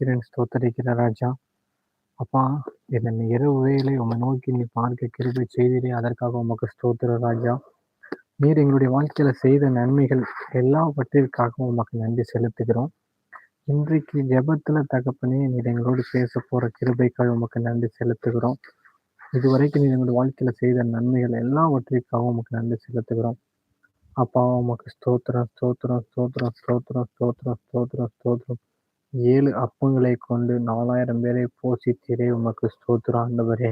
துதிக்கிறேன் ஸ்தோத்தரிக்கிற ராஜா. அப்பா இதன் இரவு வேலை உம்மை நோக்கி நீ பார்க்க கிருபை செய்தீரே அதற்காக உமக்கு ஸ்தோத்திர ராஜா. நீர் எங்களுடைய வாழ்க்கையில செய்த நன்மைகள் எல்லாவற்றிற்காகவும் உமக்கு நன்றி செலுத்துகிறோம். இன்றைக்கு ஜபத்துல தகப்பனே நீர் எங்களோடு பேச போற கிருபைக்காக உமக்கு நன்றி செலுத்துகிறோம். இதுவரைக்கும் நீர் எங்களுடைய வாழ்க்கையில செய்த நன்மைகள் எல்லாவற்றிற்காகவும் உமக்கு நன்றி செலுத்துகிறோம். அப்பா உமக்கு ஸ்தோத்திரம் ஸ்தோத்திரம் ஸ்தோத்திரம் ஸ்தோத்திரம் ஸ்தோத்திரம் ஸ்தோத்திரம் ஸ்தோத்திரம். ஏழு அப்பங்களை கொண்டு நாலாயிரம் பேரை போஷித்தீரே உமக்கு ஸ்தோத்திரம். ஆண்டவரே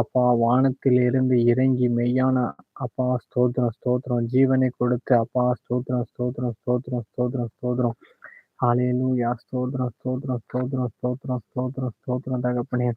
அப்பா வானத்திலிருந்து இறங்கி மெய்யான அப்பா ஸ்தோத்திரம் ஸ்தோத்திரம். ஜீவனை கொடுத்து அப்பா ஸ்தோத்திரம் ஸ்தோத்திரம் ஸ்தோத்திரம் ஸ்தோத்திரம் ஸ்தோத்திரம். ஹalleluya ஸ்தோத்திரம் ஸ்தோத்திரம் ஸ்தோத்திரம் ஸ்தோத்திரம் ஸ்தோத்திரம் ஸ்தோத்திரம் தகப்பனே.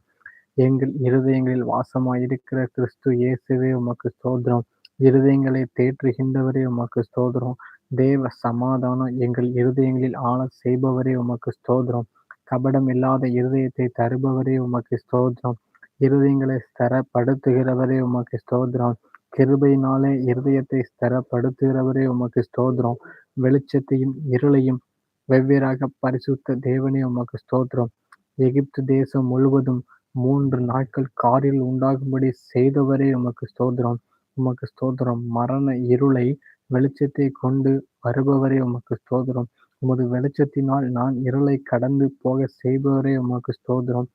எங்கள் இருதயங்களில் வாசமாய் இருக்கிற கிறிஸ்து இயேசுவே உமக்கு ஸ்தோத்திரம். இருதயங்களை தேற்றுகின்றவரே உமக்கு ஸ்தோத்திரம். தேவ சமாதானம் எங்கள் இருதயங்களில் ஆள செய்பவரே உமக்கு ஸ்தோத்திரம். கபடம் இல்லாத இருதயத்தை தருபவரே உமக்கு ஸ்தோத்திரம். இருதயங்களை ஸ்தரப்படுத்துகிறவரே உமக்கு ஸ்தோத்திரம். கிருபையினாலே இருதயத்தை ஸ்தரப்படுத்துகிறவரே உமக்கு ஸ்தோத்திரம். வெளிச்சத்தையும் இருளையும் வெவ்வேறாக பரிசுத்த தேவனே உமக்கு ஸ்தோத்திரம். எகிப்து தேசம் முழுவதும் மூன்று நாட்கள் காரில் உண்டாகும்படி செய்தவரே உமக்கு ஸ்தோத்திரம். உமக்கு ஸ்தோத்திரம். மரண இருளை வெளிச்சத்தை கொண்டு வருபவரே உமக்கு ஸ்தோதிரம் உமது வெளிச்சத்தினால் நான் இருளை கடந்து போக செய்பவரே உமக்கு ஸ்தோதிரம்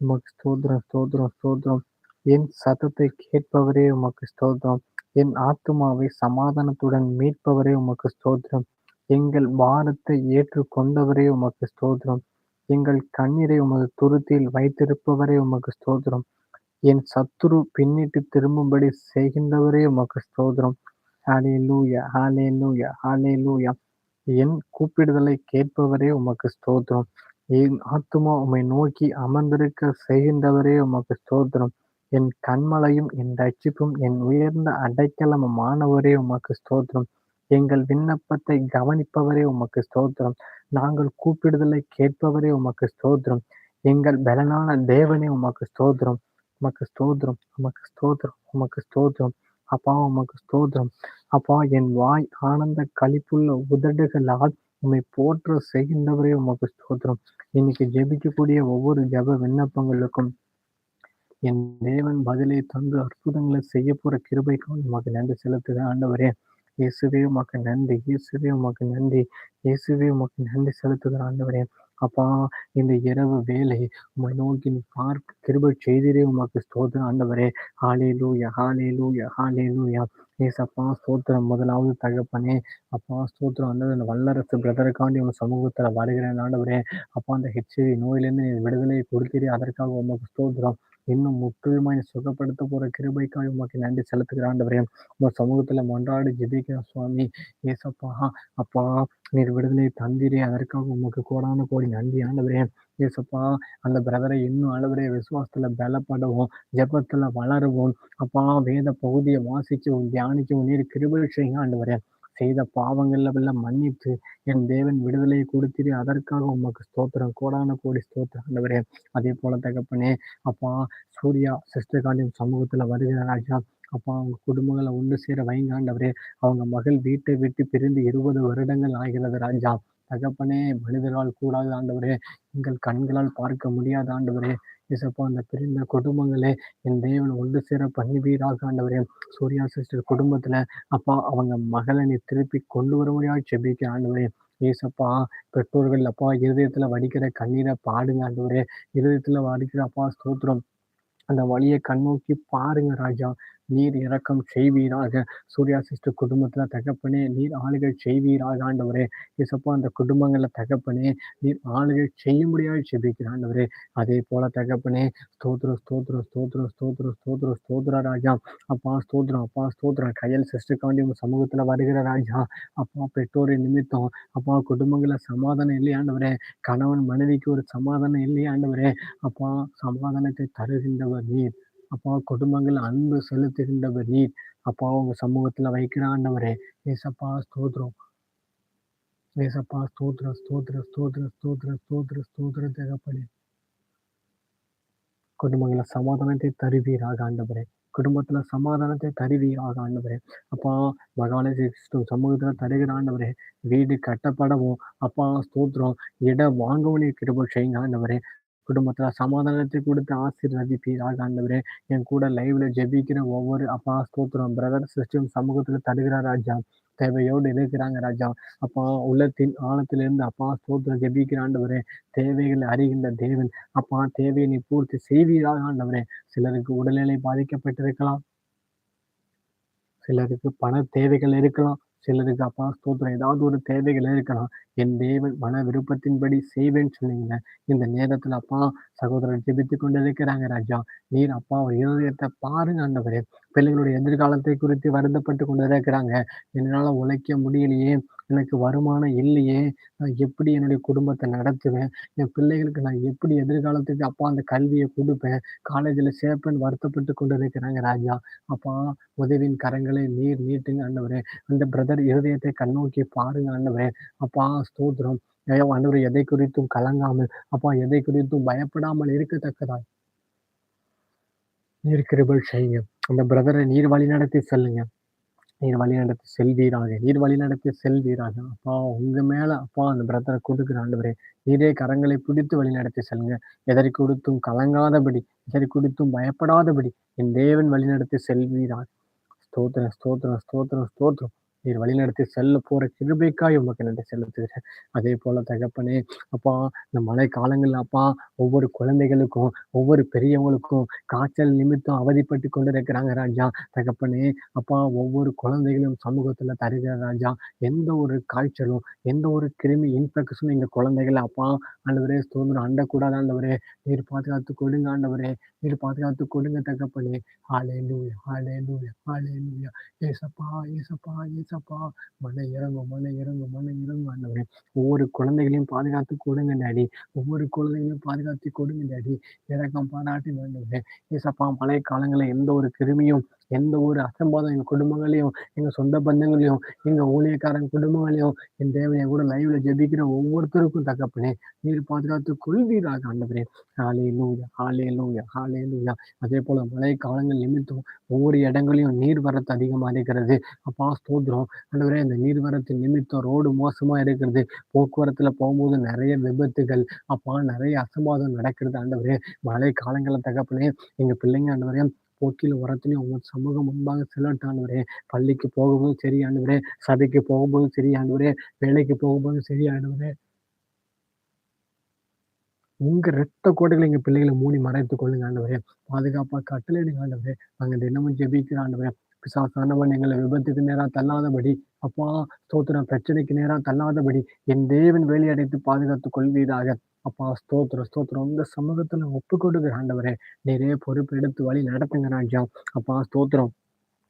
உமக்கு ஸ்தோதிரம் ஸ்தோதிரம் ஸ்தோதிரம் என் சத்தத்தை கேட்பவரே உமக்கு ஸ்தோதிரம் என் ஆத்மாவை சமாதானத்துடன் மீட்பவரே உமக்கு ஸ்தோத்திரம். எங்கள் பாரத்தை ஏற்றுக்கொண்டவரே உமக்கு ஸ்தோத்திரம். எங்கள் கண்ணீரை உமது துருத்தியில் வைத்திருப்பவரே உமக்கு ஸ்தோத்திரம். என் சத்துரு பின்னிட்டு திரும்பும்படி செய்கின்றவரே உமக்கு ஸ்தோத்திரம். ஹாலேலூயா ஹாலேலூயா ஹாலேலூயா என் கூப்பிடுதலை கேட்பவரே உமக்கு ஸ்தோத்திரம். என் ஆத்துமா உம்மை நோக்கி அமர்ந்திருக்க செய்கின்றவரே உமக்கு ஸ்தோத்திரம். என் கண்மலையும் என் ரட்சிப்பும் என் உயர்ந்த அடைக்கலமுமானவரே உமக்கு ஸ்தோத்திரம். எங்கள் விண்ணப்பத்தை கவனிப்பவரே உமக்கு ஸ்தோத்திரம். நாங்கள் கூப்பிடுதலை கேட்பவரே உமக்கு ஸ்தோத்திரம். எங்கள் பலனான தேவனே உமக்கு ஸ்தோத்திரம். உமக்கு ஸ்தோத்திரம் உமக்கு ஸ்தோத்திரம் உமக்கு ஸ்தோத்திரம். அப்பா உமக்கு ஸ்தோத்திரம். அப்பா என் வாய் ஆனந்த களிப்புள்ள உதடுகளால் உம்மை போற்ற செய்கின்றவரே உமக்கு ஸ்தோத்திரம். இன்னைக்கு ஜெபிக்கக்கூடிய ஒவ்வொரு ஜெப விண்ணப்பங்களுக்கும் என் தேவன் பதிலை தந்து அற்புதங்களை செய்ய போற கிருபைக்கும் உமக்கு நன்றி செலுத்துகிறேன் ஆண்டவரே. இயேசுவே உமக்கு நன்றி. இயேசுவே உமக்கு நன்றி. இயேசுவே உமக்கு நன்றி செலுத்துகிற ஆண்டவரே. அப்பா இந்த இரவு வேலை உமை நோக்கி நீ பார்க்க கிருபை செய்திரே உமக்கு ஸ்தோத்திரம். ஆண்டவரே ஹாலே லூயா ஹாலே லூயா ஹாலே லூயா ஏசப்பா ஸ்தோத்திரம். முதலாவது தகப்பனே அப்பா ஸ்தோத்திரம். ஆண்டவர் அந்த வல்லரசு பிரதருக்காண்டி உங்க சமூகத்துல வருகிறேன் ஆண்டவரே அப்பா அந்த ஹெச்ஐவி நோயிலேருந்து விடுதலை விடுதலையை கொடுத்தீரே. அதற்காக உமக்கு ஸ்தோத்திரம். இன்னும் முற்றிலுமாய் சுகப்படுத்த போற கிருபைக்காக உமக்கு நன்றி செலுத்துகிற ஆண்டவரே. உங்க சமூகத்துல மன்றாடி ஜிபிக்கிற சுவாமி ஏசப்பா. அப்பா நீர் விடுதலை தந்திரே. அதற்காக உமக்கு கோடான கோடி நன்றி ஆண்டவரே. ஏசப்பா அந்த பிரதரை இன்னும் அளவுடைய விசுவாசத்துல பலப்படவும் ஜெபத்துல வளரவும். அப்பா வேத பகுதியை வாசிக்கவும் தியானிக்கவும். நீர் கிருபை செய்யுங்க வரேன் செய்த பாவங்கள்ல எல்லாம் மன்னித்து என் தேவன் விடுதலையை கொடுத்திரு. அதற்காக உமக்கு ஸ்தோத்திரம். கோடான கோடி ஸ்தோத்திரம் ஆண்டவரே. அதே போல தகப்பனே அப்பா சூர்யா சிஸ்டர் காண்டின் சமூகத்துல வருகிற ராஜா. அப்பா அவங்க குடும்பங்களை ஒன்று சேர வைங்காண்டவரே அவங்க மகள் வீட்டை விட்டு பிரிந்து இருபது வருடங்கள் ஆகிறது ராஜா. தகப்பனே மனிதரால் கூடாது ஆண்டவரே. எங்கள் கண்களால் பார்க்க முடியாத ஆண்டவரே. இசப்பா அந்த பிரிந்த குடும்பங்களே என் தேவன் ஒன்று சேர பண்ணுவீராக ஆண்டவரே. சூர்யா சிஸ்டர் குடும்பத்துல அப்பா அவங்க மகளை நீ திருப்பி கொண்டு வர செபிக்க ஆண்டவரே. ஏசப்பா பெற்றோர்கள் அப்பா இருதயத்தில் வடிக்கிற கண்ணீரை பாடுங்க ஆண்டவரே. இருதயத்தில் வடிக்கிற அப்பா ஸ்தோத்திரம். அந்த வழியை கண்ணோக்கி பாருங்க ராஜா. நீர் இறக்கம் செய்வீராக. சூர்யா சிஸ்டர் குடும்பத்துல தகப்பனே நீர் ஆளுகள் செய்வீராக ஆண்டவரே. இசப்போ அந்த குடும்பங்களில் தகப்பனே நீர் ஆளுகள் செய்ய முடியாது செபிக்கிறாண்டவரே அதே போல தகப்பனே ஸ்தோத்ர ஸ்தோத்ர ஸ்தோத்ர ஸ்தோத்ர ஸ்தோத்ர ஸ்தோத்ரா ராஜா. அப்பா ஸ்தோத்ரம் அப்பா ஸ்தோத்ரம் கையல் சிஸ்டர் காண்டி உங்க வருகிற ராஜா. அப்பா பெற்றோரின் நிமித்தம். அப்பா குடும்பங்களில் சமாதானம் இல்லையாண்டவரே கணவன் மனைவிக்கு ஒரு சமாதானம் இல்லையாண்டவரே அப்பா சமாதானத்தை தருகின்றவர் நீர். அப்பா குடும்பங்கள் அன்பு செலுத்துகின்றவர் நீர் அப்பா உங்க சமூகத்துல வைக்கிற ஆண்டவரே ஏசப்பா ஸ்தோத்ரம் ஏசப்பா ஸ்தோத்ர ஸ்தோத்ர ஸ்தோத்ர ஸ்தோத்ர ஸ்தோத்ர ஸ்தோத்ர தேகப்படி குடும்பங்கள சமாதானத்தை தருவீராக ஆண்டவரே. குடும்பத்துல சமாதானத்தை தருவீராக ஆண்டவரே. அப்பா மகாலே சிஸ்டம் சமூகத்துல தருகிற ஆண்டவரே வீடு கட்டப்படவும். அப்பா ஸ்தோத்திரம். இடம் வாங்கவும் கிருப செய்யுங்க ஆண்டவரே. குடும்பத்துல சமாதானத்தை கொடுத்து ஆசீர்வதிப்பீராக ஆண்டவரே என் கூட லைவ்ல ஜெபிக்கிற ஒவ்வொரு அப்பா ஸ்தோத்திரம் பிரதர் சிஸ்டம் சமூகத்துல தருகிற ராஜா. தேவையோடு இருக்கிறாங்க ராஜா. அப்பா உள்ளத்தின் ஆழத்திலிருந்து அப்பா ஸ்தோத்திரம் ஜெபிக்கிறாண்டவரே தேவைகளை அறிகின்ற தேவன். அப்பா தேவையை நீ பூர்த்தி செய்வீராக ஆண்டவரே. சிலருக்கு உடல்நிலை பாதிக்கப்பட்டிருக்கலாம். சிலருக்கு பண தேவைகள் இருக்கலாம். சிலருக்கு அப்பா ஸ்தோத்திரம் ஏதாவது ஒரு தேவைகள் இருக்கலாம். என் தேவன் மன விருப்பத்தின்படி செய்வேன்னு சொன்னீங்க. இந்த நேரத்துல அப்பா சகோதரர் ஜெபித்து கொண்டிருக்கிறாங்க ராஜா. நீர் அப்பா இருதயத்தை பாருங்க ஆண்டவரே. பிள்ளைகளுடைய எதிர்காலத்தை குறித்து வருத்தப்பட்டு கொண்டு இருக்கிறாங்க என்னால உழைக்க முடியலையே. எனக்கு வருமானம் இல்லையே நான் எப்படி என்னுடைய குடும்பத்தை நடத்துவேன் என் பிள்ளைகளுக்கு நான் எப்படி எதிர்காலத்துக்கு அப்பா அந்த கல்வியை கொடுப்பேன் காலேஜில் சேர்ப்பேன்னு வருத்தப்பட்டு கொண்டு இருக்கிறாங்க ராஜா. அப்பா உதவியின் கரங்களை நீர் நீட்டுங்க ஆண்டவரே. அந்த பிரதர் இருதயத்தை கண்ணோக்கி பாருங்க ஆண்டவரே. அப்பா ஸ்தோத்திரம். ஐயோ, எதை குறித்தும் கலங்காமல் அப்பா எதை குறித்தும் பயப்படாமல் இருக்கத்தக்கதாய் நீர் கிருபல் செய்யுங்க. அந்த பிரதரை நீர் வழி நடத்தி செல்லுங்க. நீர் வழி நடத்தி செல்வீராக நீர் வழி நடத்தி செல்வீராக. அப்பா உங்க மேல அப்பா அந்த பிரதரை கொடுக்குற ஆண்டவரே நீரே கரங்களை பிடித்து வழி நடத்தி செல்லுங்க. எதறி கொடுத்தும் கலங்காதபடி எதறி கொடுத்தும் பயப்படாதபடி என் தேவன் வழி நடத்தி செல்வீராக. ஸ்தோத்திரம் ஸ்தோத்திரம் ஸ்தோத்திரம் ஸ்தோத்திரம். நீர் வழிநடத்தி செல்ல போற கிருபைக்காய் உமக்கு நன்றி செலுத்துகிறேன். அதே போல தகப்பனே அப்பா இந்த மழை காலங்கள்ல அப்பா ஒவ்வொரு குழந்தைகளுக்கும் ஒவ்வொரு பெரியவங்களுக்கும் காய்ச்சல் நிமித்தம் அவதிப்பட்டு கொண்டு இருக்கிறாங்க ராஜா. தகப்பனே அப்பா ஒவ்வொரு குழந்தைகளும் சமூகத்துல தருகிற ராஜா எந்த ஒரு காய்ச்சலும் எந்த ஒரு கிருமி இன்ஃபெக்ஷனும் இந்த குழந்தைகள் அப்பா ஆண்டவரே ஸ்தோத்திரம். அண்டக்கூடாது ஆண்டவரே நீர் பாதுகாத்து கொடுங்க ஆண்டவரே நீர் பாதுகாத்து கொடுங்க தகப்பனே. ஹாலே லூயா ஹாலே லூயா ஹாலே லூயா ஏசப்பா ஏசப்பா ஏசப்பா மனை இறங்கும் மன இறங்கும் மன இறங்கும் ஆண்டவரே. ஒவ்வொரு குழந்தைகளையும் பாதுகாத்து கொடுங்க டாடி. ஒவ்வொரு குழந்தைகளையும் பாதுகாத்து கொடுங்க டாடி. இறக்கம் பாராட்டி ஆண்டவரே. ஏசப்பா மழை காலங்களில் எந்த ஒரு கிருமியும் எந்த ஒரு அசம்பாதம் எங்க குடும்பங்களையும் எங்க சொந்த பந்தங்களையும் எங்க ஊழியக்காரன் குடும்பங்களையும் என் தேவையை கூட லைவ்ல ஜெபிக்கிற ஒவ்வொருத்தருக்கும் தகப்பனே நீர் பாதுகாத்து கொள்வீராக ஆண்டவரே. ஹாலே லூயா ஹாலே லூயா ஹாலே லூயா அதே போல மழை காலங்கள் நிமித்தம் ஒவ்வொரு இடங்களையும் நீர் வரத்து அதிகமாக இருக்கிறது. அப்பா ஸ்தோத்திரம். ஆண்டவரே இந்த நீர்வரத்து நிமித்தம் ரோடு மோசமா இருக்கிறது. போக்குவரத்துல போகும்போது நிறைய விபத்துகள். அப்பா நிறைய அசம்பாதம் நடக்கிறது ஆண்டவரே. மழை காலங்களில் தகப்பனே எங்க பிள்ளைங்க ஆண்டவரே போக்கில் உரத்துலையும் உங்கள் சமூகம் முன்பாக செல்லட்டும் ஆண்டவரே பள்ளிக்கு போகும்போது சரி ஆண்டவரே சபைக்கு போகும்போதும் சரி ஆண்டவரே வேலைக்கு போகும்போது சரி ஆண்டவரே உங்க ரத்த கோட்டைகளை எங்க பிள்ளைகளை மூடி மறைத்துக் கொள்ளுங்க ஆண்டவரே. பாதுகாப்பா கட்டளையிடுங்க ஆண்டவரே. நாங்க தினமும் ஜெபிக்கிற ஆண்டவரே. பிசாசானவன் எங்களை விபத்துக்கு நேரா தள்ளாதபடி அப்பா ஸ்தோத்திரம் பிரச்சனைக்கு நேரா தள்ளாதபடி என் தேவன் வேலையடைத்து பாதுகாத்துக் கொள்வீராக. அப்பா ஸ்தோத்திரம் ஸ்தோத்திரம். இந்த சமூகத்துல ஒப்பு கொடுக்குற ஆண்டவரே. நிறைய பொறுப்பு எடுத்து வழி நடத்துங்க ராஜா. அப்பா ஸ்தோத்திரம்.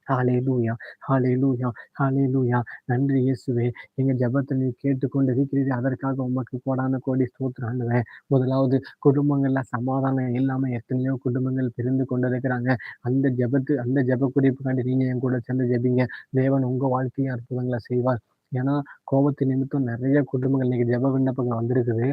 ஹாலே லூயா ஹாலே லூயா ஹாலே லூயா நன்றி இயேசுவே. எங்க ஜபத்தை நீ கேட்டுக்கொண்டு இருக்கிறீர் அதற்காக உமக்கு கோடான கோடி ஸ்தோத்திரம் ஆண்டவரே. முதலாவது குடும்பங்கள்ல சமாதானம் இல்லாமல் எத்தனையோ குடும்பங்கள் பிரிந்து கொண்டு இருக்கிறாங்க அந்த ஜெபத்து அந்த ஜெப குறிப்புக்காண்டி நீங்க என் கூட சேர்ந்து ஜெபிங்க. தேவன் உங்கள் வாழ்க்கையும் அற்புதங்களை செய்வார். ஏன்னா கோபத்தின் நிமித்தம் நிறைய குடும்பங்கள் இன்னைக்கு ஜெப விண்ணப்பங்கள் வந்திருக்குது.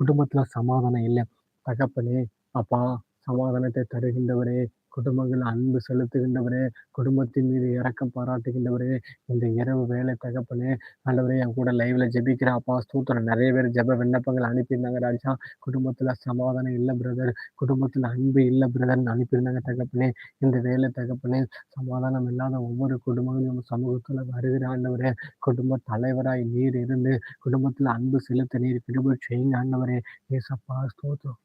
குடும்பத்துல சமாதானம் இல்லை. தகப்பனே அப்பா சமாதானத்தை தருகின்றவரே குடும்பங்கள் அன்பு செலுத்துகின்றவரே குடும்பத்தின் மீது இறக்கம் பாராட்டுகின்றவரே இந்த இரவு வேலை தகப்பனே ஆண்டவரே என் கூட லைவ்ல ஜெபிக்கிற அப்பா ஸ்தூத்திரம். நிறைய பேர் ஜெப விண்ணப்பங்கள் அனுப்பியிருந்தாங்க ராஜா. குடும்பத்துல சமாதானம் இல்லை பிரதர் குடும்பத்துல அன்பு இல்லை பிரதர்னு அனுப்பியிருந்தாங்க தகப்பனே. இந்த வேலை தகப்பனே சமாதானம் இல்லாத ஒவ்வொரு குடும்பங்களும் சமூகத்துல வருகிற ஆண்டவரே குடும்ப தலைவராய் நீர் இருந்து குடும்பத்துல அன்பு செலுத்த நீர் கிருபை செய்யுங்க ஆண்டவரே. ஏசப்பா ஸ்தோத்திரம்.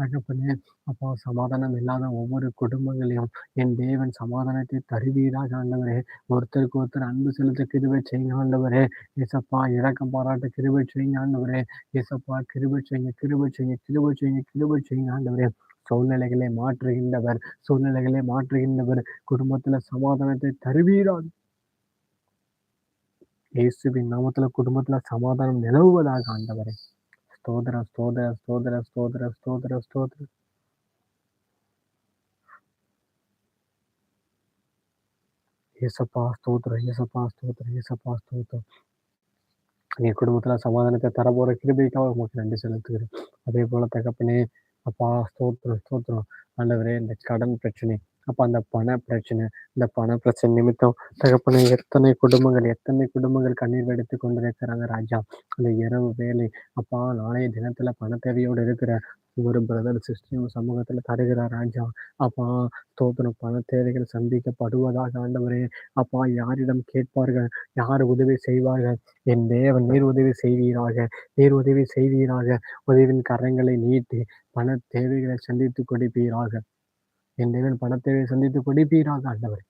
தகப்பனே. அப்பா சமாதானம் இல்லாத ஒவ்வொரு குடும்பங்களையும் என் தேவன் சமாதானத்தை தருவீராக ஆண்டவரே. ஒருத்தருக்கு ஒருத்தர் அன்பு செலுத்த கிருபை செய்யுங்க ஆண்டவரே. ஏசப்பா இறக்கம் பாராட்ட கிருபை செய்யுங்க ஆண்டவரே. ஏசப்பா கிருபை செய்யுங்க கிருபை செய்யுங்க கிருபை செய்யுங்க கிருபை செய்யுங்க ஆண்டவரே. சூழ்நிலைகளை மாற்றுகின்றவர் சூழ்நிலைகளை மாற்றுகின்றவர். குடும்பத்துல சமாதானத்தை தருவீராக இயேசுவின் நாமத்துல குடும்பத்துல சமாதானம் நிலவுவதாக ஆண்டவரே. ஸ்தோத்திர ஸ்தோத்திர ஸ்தோத்திர ஸ்தோத்திர ஸ்தோத்திர ஸ்தோத்திர ஏசப்பா ஸ்தோத்திர ஏசப்பா ஸ்தோத்திர ஏசப்பா ஸ்தோத்திரம் என் குடும்பத்தில் சமாதானத்தை தரப்போற கிருபிக்காக உங்களுக்கு நன்றி செலுத்துகிறேன். அதே அதேபோல தகப்பனே, அப்பா ஸ்தோத்திரம், ஸ்தோத்திரம். ஆண்டவரே இந்த கடன் பிரச்சனை, அப்பா அந்த பண பிரச்சனை, இந்த பண பிரச்சனை நிமித்தம் தகப்பனே எத்தனை குடும்பங்கள், எத்தனை குடும்பங்கள் கண்ணீர் வடித்துக் கொண்டிருக்கிறாங்க ராஜா. அந்த இரவு வேலை, அப்பா நாளைய தினத்துல பண தேவையோடு இருக்கிற ஒரு பிரதர், சிஸ்டர் சமூகத்துல தருகிறார் ராஜா. அப்பா ஸ்தோத்திரம் பண தேவைகள் சந்திக்கப்படுவதாக ஆண்டவரே. அப்பா யாரிடம் கேட்பார்கள்? யார் உதவி செய்வார்கள்? என் தேவன் நீர் உதவி செய்வீராக. நீர் உதவி செய்வீராக. உதவியின் கரங்களை நீட்டி பண தேவைகளை சந்தித்துக் கொடுப்பீராக. என் தேவன் பண சந்தித்துக் கொடுப்பீராக ஆண்டவர்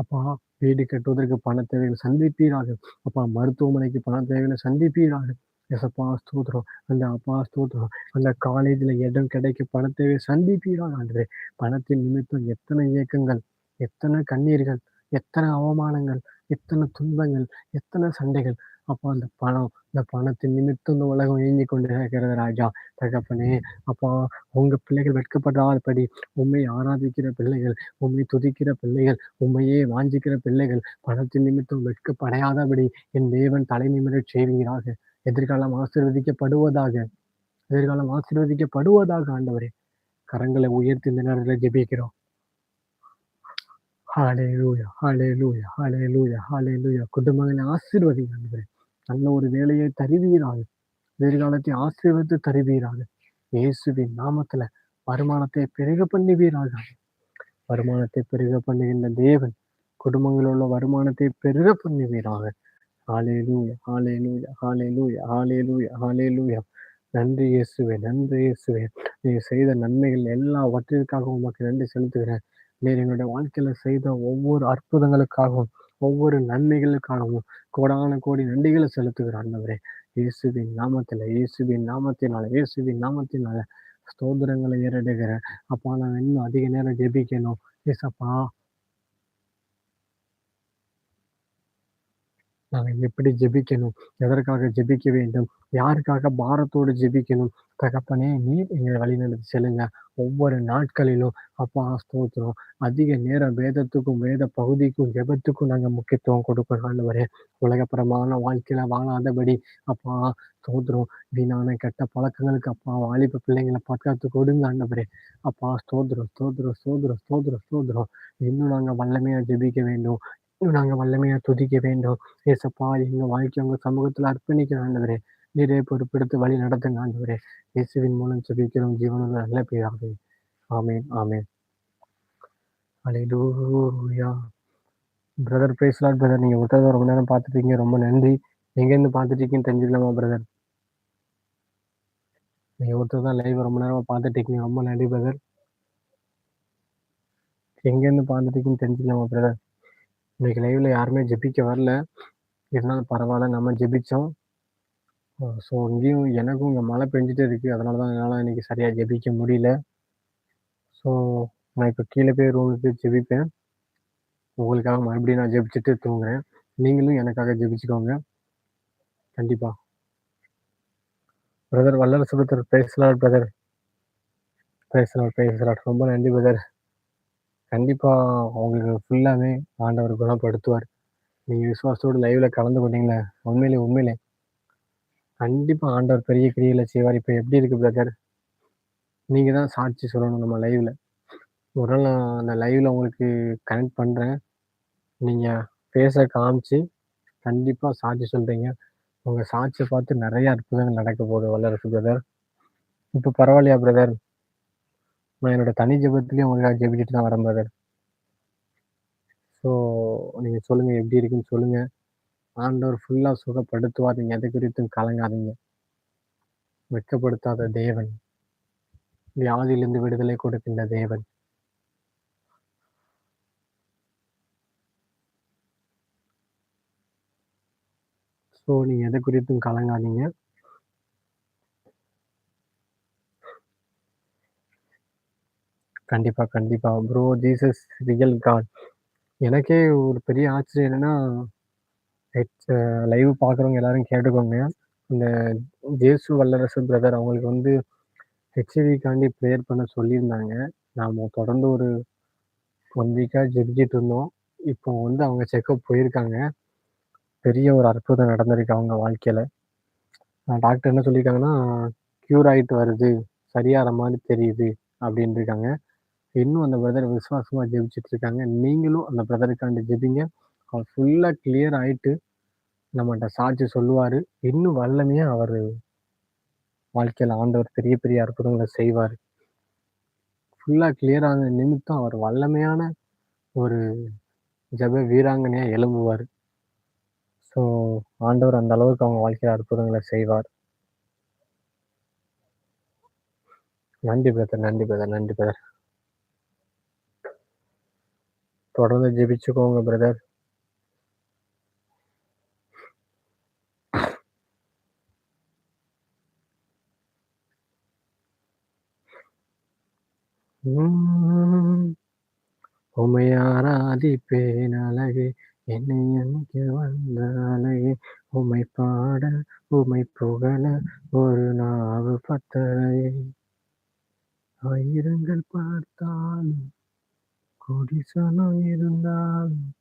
அப்பா வீடு கட்டுவதற்கு பண தேவைகள் சந்திப்பீராக. அப்பா மருத்துவமனைக்கு பண தேவைகளை சந்திப்பீராக. எசப்பா ஸ்தூத்திரம் அந்த அப்பா ஸ்தூத்திரம் அந்த காலேஜில் இடம் கிடைக்க பண தேவையை சந்திப்பீராக ஆண்டு பணத்தின் நிமித்தம் எத்தனை இயக்கங்கள், எத்தனை கண்ணீர்கள், எத்தனை அவமானங்கள், எத்தனை துன்பங்கள், எத்தனை சண்டைகள். அப்போ அந்த பணம், இந்த பணத்தின் நிமித்தம் இந்த உலகம் இயங்கிக் கொண்டு இருக்கிறது ராஜா. தகப்பனே, அப்பா உங்க பிள்ளைகள் வெட்கப்படாதபடி உண்மை ஆராதிக்கிற பிள்ளைகள், உண்மை துதிக்கிற பிள்ளைகள், உண்மையே வாஞ்சிக்கிற பிள்ளைகள் பணத்தின் நிமித்தம் வெட்கப்படையாதபடி என் தேவன் தலை நிமிரச் செய்வீராக. எதிர்காலம் ஆசீர்வதிக்கப்படுவதாக. எதிர்காலம் ஆசீர்வதிக்கப்படுவதாக ஆண்டவரே. கரங்களை உயர்த்தி இந்த நேரத்தில் ஜெபிக்கிறோம். ஹாலே லூயா ஹாலே லூயா ஹாலே லூயா ஹாலே லூயா குடும்பங்களை ஆசீர்வதிங்க ஆண்டவரே. நல்ல ஒரு வேலையை தருவீராக. எதிர்காலத்தை ஆசீர்வதித்து தருவீராக. இயேசுவின் நாமத்துல வருமானத்தை பெருக பண்ணுவீராக. வருமானத்தை பெருக பண்ணுகின்ற தேவன் குடும்பங்களில் உள்ள வருமானத்தை பெருக பண்ணுவீராக. ஹalleluya, ஹalleluya, ஹalleluya, ஹalleluya, ஹalleluya. நன்றி இயேசுவே, நன்றி இயேசுவே. நீ செய்த நன்மைகள் எல்லாவற்றிற்காகவும் உமக்கு நன்றி செலுத்துகிறேன். நீர் எங்களுடைய வாழ்க்கையில செய்த ஒவ்வொரு அற்புதங்களுக்காகவும், ஒவ்வொரு நன்மைகளுக்காகவும் கோடான கோடி நன்றிகளை செலுத்துகிறேன் ஆண்டவரே. இயேசுவின் நாமத்தில, இயேசுவின் நாமத்தினால, இயேசுவின் நாமத்தினால ஸ்தோத்திரங்களை ஏறடுகிற அப்பா நான் இன்னும் அதிக நேரம் ஜெபிக்கணும். ஏசப்பா நாங்க எப்படி ஜெபிக்கணும்? எதற்காக ஜெபிக்க வேண்டும்? யாருக்காக பாரத்தோடு ஜெபிக்கணும்? தகப்பனே நீர் எங்களை வழிநடத்தி செல்லுங்க. ஒவ்வொரு நாட்களிலும் அப்பா ஸ்தோத்திரம். அதிக நேரம் வேதத்துக்கும், வேத பகுதிக்கும், ஜெபத்துக்கும் நாங்க முக்கியத்துவம் கொடுக்கிறோம் வரே உலகப்பிரமான வாழ்க்கையில வாழாதபடி அப்பா ஸ்தோத்திரம். வீணான கெட்ட பழக்கங்களுக்கு அப்பா வாலிப பிள்ளைங்களை பாதுகாத்து கொடுங்க ஆண்டவரே. அப்பா ஸ்தோத்திரம், ஸ்தோத்திரம், ஸ்தோத்திரம், ஸ்தோத்திரம், ஸ்தோத்திரம். இன்னும் நாங்க வல்லமையா ஜெபிக்க வேண்டும். நாங்கள் நாங்க வல்லமையா துதிக்க வேண்டும். ஏசப்பா எங்க வாழ்க்கை உங்கள் சமூகத்துல அர்ப்பணிக்க ஆண்டவரே. நீரே பொறுப்பெடுத்து வழி நடத்துங்க ஆண்டவரே. இயேசுவின் மூலம் ஜெபிக்கிறோம் ஜீவனுள்ள நல்ல பிதாவே. ஆமேன் ஆமேன் ஹalleluya. Brother praise brother. நீங்க ஒருத்தர் ரொம்ப நேரம் பார்த்துட்டு ரொம்ப நன்றி. எங்கேருந்து பார்த்துட்டீங்கன்னு தெரிஞ்சுக்கலாமா பிரதர்? நீங்கள் ஒருத்தர் தான் லைவ் ரொம்ப நேரமா பார்த்துட்டீங்க ரொம்ப நன்றி பிரதர். எங்கேருந்து பார்த்துட்டீங்கன்னு தெரிஞ்சுக்கலாமா பிரதர்? இன்னைக்கு லைவ்ல யாருமே ஜெபிக்க வரல. இருந்தாலும் பரவாயில்ல நம்ம ஜெபிச்சோம். ஸோ இங்கேயும் எனக்கும் இங்கே மழை பெஞ்சுட்டே இருக்கு. அதனால தான் என்னால் இன்னைக்கு சரியாக ஜெபிக்க முடியல. ஸோ நான் இப்போ கீழே போய் ரூமுக்கு போய் ஜெபிப்பேன். உங்களுக்காக மறுபடியும் நான் ஜெபிச்சுட்டு தூங்குறேன். நீங்களும் எனக்காக ஜெபிச்சுக்கோங்க. கண்டிப்பாக பிரதர் வல்லரசு பிரதர் பேசலாட் பிரதர். பேசலாட் பேசலாட் ரொம்ப நன்றி பிரதர். கண்டிப்பா உங்களுக்கு ஃபுல்லாமே ஆண்டவர் குணப்படுத்துவார். நீங்க விசுவாசத்தோடு லைவ்ல கலந்து கொண்டீங்களே உண்மையிலே உண்மையிலே கண்டிப்பா ஆண்டவர் பெரிய கிரியைகள செய்வார். இப்ப எப்படி இருக்கு பிரதர்? நீங்க தான் சாட்சி சொல்லணும் நம்ம லைவ்ல. ஒரு நாள் நான் அந்த லைவ்ல உங்களுக்கு கனெக்ட் பண்றேன். நீங்க பேச காமிச்சு கண்டிப்பா சாட்சி சொல்றீங்க. உங்க சாட்சியை பார்த்து நிறைய அற்புதங்கள் நடக்க போகுது வல்லரசு பிரதர். இப்போ பரவாயில்லையா பிரதர்? நான் என்னோட தனி ஜெபத்திலேயே உங்களுக்காக ஜெபிச்சுட்டு தான் வரேன் பிரதர். ஸோ நீங்க சொல்லுங்க எப்படி இருக்குன்னு சொல்லுங்க. ஆண்டவர் ஃபுல்லா சுகப்படுத்துவாதீங்க எதை எது குறித்தும் கலங்காதீங்க. வெட்கப்படுத்தாத தேவன். வியாதியிலிருந்து விடுதலை கொடுக்கின்ற தேவன். ஸோ நீங்கள் எதை குறித்தும் கலங்காதீங்க. கண்டிப்பா, கண்டிப்பா. Bro Jesus real God. எனக்கே ஒரு பெரிய ஆச்சரியம் என்னன்னா, ஹெச் லைவ் பார்க்குறவங்க எல்லாரும் கேட்டுக்கோங்க. இந்த ஜேசு வல்லரசு பிரதர் அவங்களுக்கு வந்து ஹெச்ஐவிக்காண்டி ப்ரேயர் பண்ண சொல்லியிருந்தாங்க. நாம் தொடர்ந்து ஒரு ஒன் வீக்காக ஜெபிச்சிட்டு இருந்தோம். இப்போ வந்து அவங்க செக்கப் போயிருக்காங்க. பெரிய ஒரு அற்புதம் நடந்திருக்கு அவங்க வாழ்க்கையில் டாக்டர் என்ன சொல்லியிருக்காங்கன்னா, க்யூர் ஆகிட்டு வருது. சரியாகிற மாதிரி தெரியுது." அப்டின்ருக்காங்க. இன்னும் அந்த பிரதர் விசுவாசமா ஜெபிச்சுட்டு இருக்காங்க. நீங்களும் அந்த பிரதருக்காண்டி ஜெபிங்க. அவர் ஃபுல்லாக கிளியர் ஆயிட்டு, நம்மகிட்ட சாட்சி சொல்லுவார் இன்னும் வல்லமையாக அவர் வாழ்க்கையில் ஆண்டவர் பெரிய பெரிய அற்புதங்களை செய்வார் ஃபுல்லாக கிளியர் ஆன நிமித்தம் அவர் வல்லமையான ஒரு ஜெப வீராங்கனையாக எழும்புவார் ஸோ, ஆண்டவர் அந்த அளவுக்கு அவங்க வாழ்க்கையில் அற்புதங்களை செய்வார். நன்றி பிரதர், நன்றி பிரதர், நன்றி பிரதர். தொடர்ந்து ஜெபிச்சுக்கோங்க பிரதர். ம். ஆராதிப்பேன் அழகே, என்னை அணைக்க வந்த அழகே, உமை பாட, உமை புகழ ஒரு நாவு பத்தலையே. ஆயிரங்கள் பார்த்தாலும், கோடி சனம் இருந்தாலும்,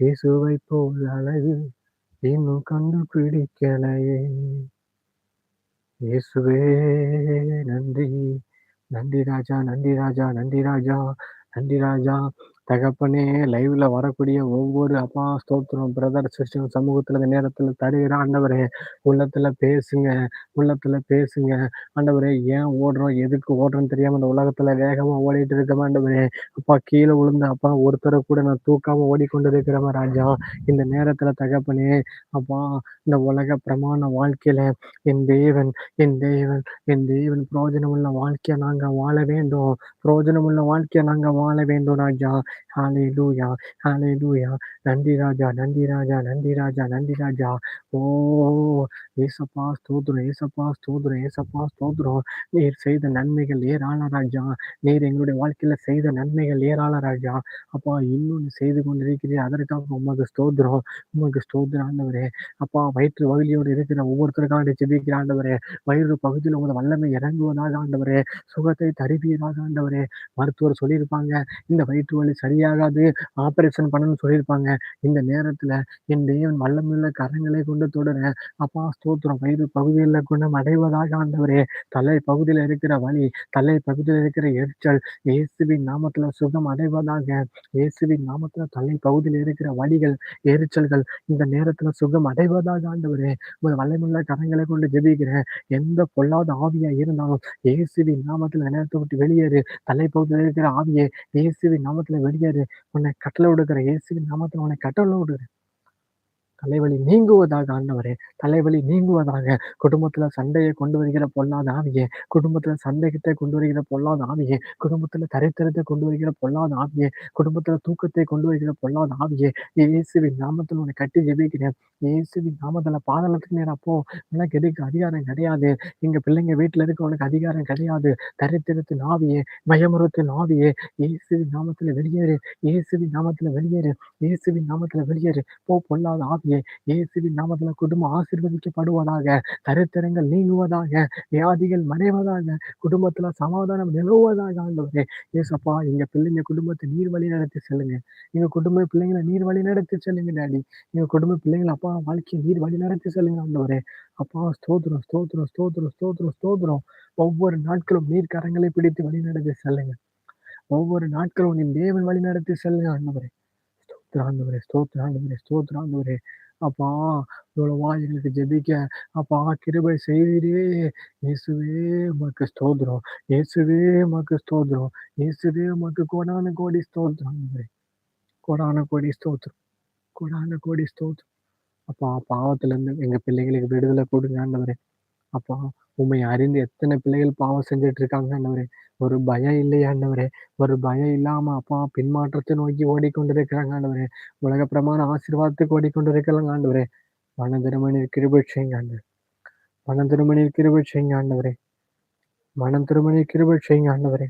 இயேசுவைப் போல் அழகு இன்னும் கண்டுபிடிக்கலையே. இயேசுவே நன்றி, நன்றி ராஜா, நன்றி ராஜா, நன்றி ராஜா, நன்றி ராஜா. தகப்பனே லைவ்ல வரக்கூடிய ஒவ்வொரு அப்பா ஸ்தோத்திரம் பிரதர், சிஸ்டர் சமூகத்துல இந்த நேரத்துல தருகிற ஆண்டவரே, உள்ளத்துல பேசுங்க, உள்ளத்துல பேசுங்க. ஆண்டவரே ஏன் ஓடுறோம், எதுக்கு ஓடுறோம்னு தெரியாம இந்த உலகத்துல வேகமா ஓடிட்டு இருக்கோம் ஆண்டவரே. அப்பா கீழ விழுந்த அப்பா ஒருத்தரை கூட நான் தூக்காம ஓடிக்கொண்டு இருக்கிறவன் ராஜா. இந்த நேரத்துல தகப்பனே, அப்பா இந்த உலக பிரமாண வாழ்க்கையில என் தேவன், என் தேவன், என் தேவன் பிரயோஜனமுள்ள வாழ்க்கைய நாங்க வாழ வேண்டும். பிரயோஜனமுள்ள வாழ்க்கையை நாங்க வாழ வேண்டும் ராஜா. ஹாலே லூயா ஹாலே லூயா நந்தி ராஜா, நந்தி ராஜா, நந்தி ராஜா, நந்தி ராஜா. ஓ! ஏசப்பா ஸ்தோத்ரம் ஏசப்பா ஸ்தோத்ரம் ஏசப்பா ஸ்தோத்ரம் நீர் செய்த நன்மைகள் ஏராள ராஜா. நீர் எங்களுடைய வாழ்க்கையில செய்த நன்மைகள் ஏராள ராஜா. அப்பா இன்னொன்று செய்து கொண்டிருக்கிறீர். அதற்காக உமக்கு ஸ்தோத்ரம் உமக்கு ஸ்தோத்ரம் ஆண்டவரே. அப்பா வயிற்று வகையோடு இருக்கிற ஒவ்வொருத்தருக்காக ஜெபிக்கிற ஆண்டவரே. வயிறு பகுதியில உமது வல்லமை இறங்குவதாக ஆண்டவரே. சுகத்தை தருவீராக ஆண்டவரே. மருத்துவர் சொல்லியிருப்பாங்க, இந்த வயிற்று வலி சரியாகாது, ஆப்ரேஷன் பண்ணணும்னு சொல்லியிருப்பாங்க. இந்த நேரத்துல என் தேவன் வல்லமையுள்ள கரங்களை கொண்டு தொடர அப்பா ஸ்தோத்திரம் வயிறு பகுதியில் குணம் அடைவதாக ஆண்டவரே. தலை பகுதியில இருக்கிற வலி, தலை பகுதியில இருக்கிற எரிச்சல், இயேசுவின் நாமத்துல சுகம் அடைவதாக. இயேசுவின் நாமத்துல தலை பகுதியில இருக்கிற வலிகள், எரிச்சல்கள் இந்த நேரத்துல சுகம் அடைவதாக ஆண்டவரே. உமது வல்லமையுள்ள கரங்களை கொண்டு ஜெபிக்கிறேன். எந்த பொல்லாத ஆவியா இருந்தாலும் இயேசுவின் நாமத்துல நேரத்தை விட்டு வெளியேறு. தலைப்பகுதியில் இருக்கிற ஆவியே இயேசுவின் நாமத்துல வெளியேறு. உன்னை கட்டளை விடுகிறேன். இயேசுவின் நாமத்துல உன்னை கட்டளை விடுகிறேன். தலைவலி நீங்குவதாக ஆண்டவரே. தலைவலி நீங்குவதாக. குடும்பத்துல சண்டையை கொண்டு வருகிற பொல்லாத ஆவியே, குடும்பத்துல சந்தேகத்தை கொண்டு வருகிற பொல்லாத ஆவியே, குடும்பத்துல தரித்திரத்தை கொண்டு வருகிற பொல்லாத ஆவியே, குடும்பத்துல தூக்கத்தை கொண்டு வருகிற பொல்லாத ஆவியே, இயேசுவின் நாமத்தில் உன்னை கட்டி ஜெபிக்கிறேன். இயேசுவின் நாமத்துல பாதளத்துக்கு நேரப்போ உனக்கு எதுக்கு அதிகாரம் கிடையாது. எங்க பிள்ளைங்க வீட்டுல இருக்க உனக்கு அதிகாரம் கிடையாது. தரித்திரத்தின் ஆவியே, மயமுறத்தின் ஆவியே, இயேசுவின் நாமத்துல வெளியேறு. இயேசுவின் நாமத்துல வெளியேறு. இயேசுவின் நாமத்துல வெளியேறு. போ பொல்லாத ஆவியே, இயேசுவின் நாமத்துல குடும்பம் ஆசீர்வதிக்கப்படுவதாக. தரித்திரங்கள் நீங்குவதாக. வியாதிகள் மறைவதாக. குடும்பத்துல சமாதானம் நிலவுவதாக ஆண்டவரே. ஏசப்பா எங்க பிள்ளைங்க குடும்பத்தை நீர் வழி நடத்தி செல்லுங்க. எங்க குடும்ப பிள்ளைங்களை நீர் வழி நடத்தி செல்லுங்க டாடி. எங்க குடும்ப பிள்ளைங்கள அப்பா வாழ்க்கையை நீர் வழி நடத்தி செல்லுங்க ஆண்டவரே. அப்பா ஸ்தோத்திரம், ஸ்தோத்திரம், ஸ்தோத்திரம், ஸ்தோத்திரம், ஸ்தோத்திரம். ஒவ்வொரு நாட்களும் நீர் கரங்களை பிடித்து வழி நடத்தி செல்லுங்க. ஒவ்வொரு நாட்களும் நீ தேவன் வழி நடத்தி செல்லுங்க ஆண்டவரே. ஸ்தோத்திராண்டவரே ஸ்தோத்திராண்டவரே ஸ்தோத்திராண்டவரே அப்பா இவ்வளவா எங்களுக்கு ஜெபிக்க அப்பா கிருபை செய்வீரே. இயேசுவே உமக்கு ஸ்தோத்திரம். இயேசுவே உமக்கு ஸ்தோத்திரம். இயேசுவே உமக்கு கோடான கோடி ஸ்தோத்திரம் கோடான கோடி ஸ்தோத்திரம். கோடான கோடி ஸ்தோத்திரம். அப்பா பாவத்திலிருந்து எங்க பிள்ளைங்களுக்கு விடுதலை கொடுங்க ஆண்டவரே. அப்பா உண்மை அறிந்து எத்தனை பிள்ளைகள் பாவம் செஞ்சுட்டு இருக்காங்க ஆண்டவரே. ஒரு பயம் இல்லையாண்டவரே ஒரு பயம் இல்லாம அப்பா பின்மாற்றத்தை நோக்கி ஓடிக்கொண்டிருக்கிறாங்க ஆண்டவரே. உலக பிரமாண ஆசீர்வாதத்துக்கு ஓடிக்கொண்டிருக்கிறாங்க ஆண்டவரே. மன கிருபை செய்யுங்க ஆண்டவரே. மனம் கிருபை செய்யுங்க ஆண்டவரே. மனம் திருமணி கிருபை செய்யுங்க ஆண்டவரே.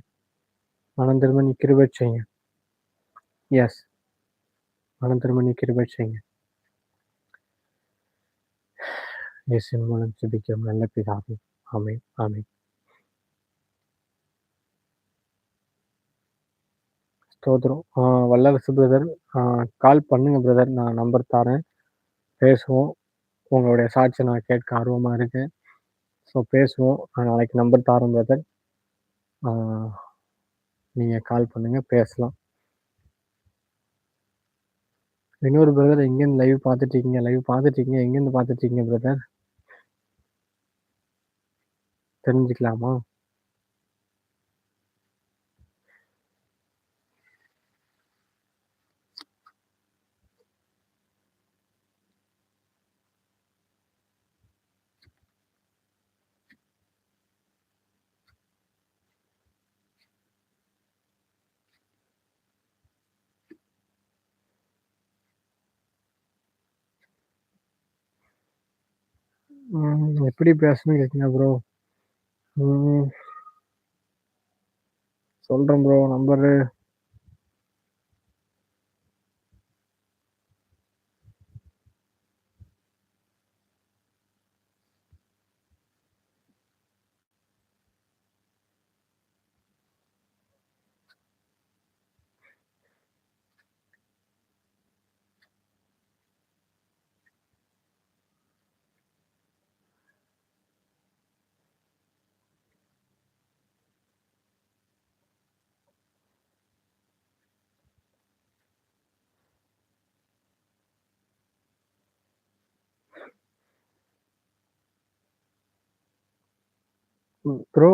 மனந்திருமணி கிருபை செய்யுங்க. எஸ். மனம் திருமணி கிருபை செய்யுங்க. இயேசின் மூலம் சிபிக்கிறோம் நல்ல பிதாவே. ஆமேன் ஆமேன் ஸ்தோத்திரம். வல்லரசு பிரதர், கால் பண்ணுங்க பிரதர். நான் நம்பர் தாரேன். பேசுவோம். உங்களுடைய சாட்சியை நான் கேட்க ஆர்வமா இருக்கேன். ஸோ பேசுவோம். நான் நாளைக்கு நம்பர் தரேன் பிரதர். நீங்கள் நீங்க கால் பண்ணுங்க, பேசலாம். இன்னொரு பிரதர் எங்கேருந்து லைவ் பார்த்துட்டுருக்கீங்க? லைவ் பார்த்துட்டுருக்கீங்க. எங்கேருந்து பார்த்துட்டுருக்கீங்க பிரதர்? தெரிஞ்சுக்கலாமா? எப்படி பேசணும் கேட்குங்க ப்ரோ? ம். சொல்றேன் ப்ரோ நம்பரு. ம். ப்ரோ